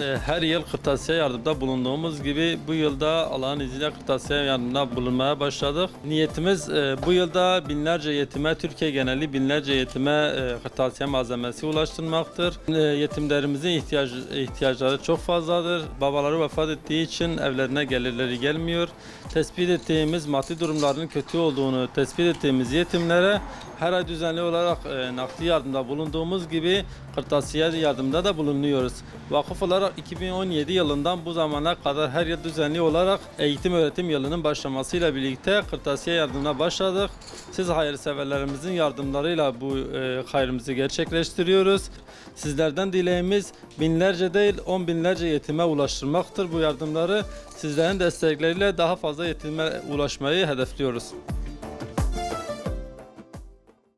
e, her yıl kırtasiye yardımda bulunduğumuz gibi bu yılda Allah'ın izniyle kırtasiye yardımda bulunmaya başladık. Niyetimiz e, bu yılda binlerce yetime, Türkiye geneli binlerce yetime e, kırtasiye malzemesi ulaştırmaktır. E, yetimlerimizin ihtiyaç, ihtiyaçları çok fazladır. Babaları vefat ettiği için evlerine gelirleri gelmiyor. Tespit ettiğimiz maddi durumlarının kötü olduğunu tespit ettiğimiz yetimlere her ay düzenli olarak e, nakli yardımda bulunduğumuz gibi kırtasiye yardımda da bulunuyoruz. Vakıf olarak 2017 yılından bu zamana kadar her yıl düzenli olarak eğitim öğretim yılının başlamasıyla birlikte kırtasiye yardımına başladık. Siz hayırseverlerimizin yardımlarıyla bu e, hayrımızı gerçekleştiriyoruz. Sizlerden dileğimiz binlerce değil on binlerce yetime ulaştırmaktır bu yardımları. Sizlerin destekleriyle daha fazla yetime ulaşmayı hedefliyoruz.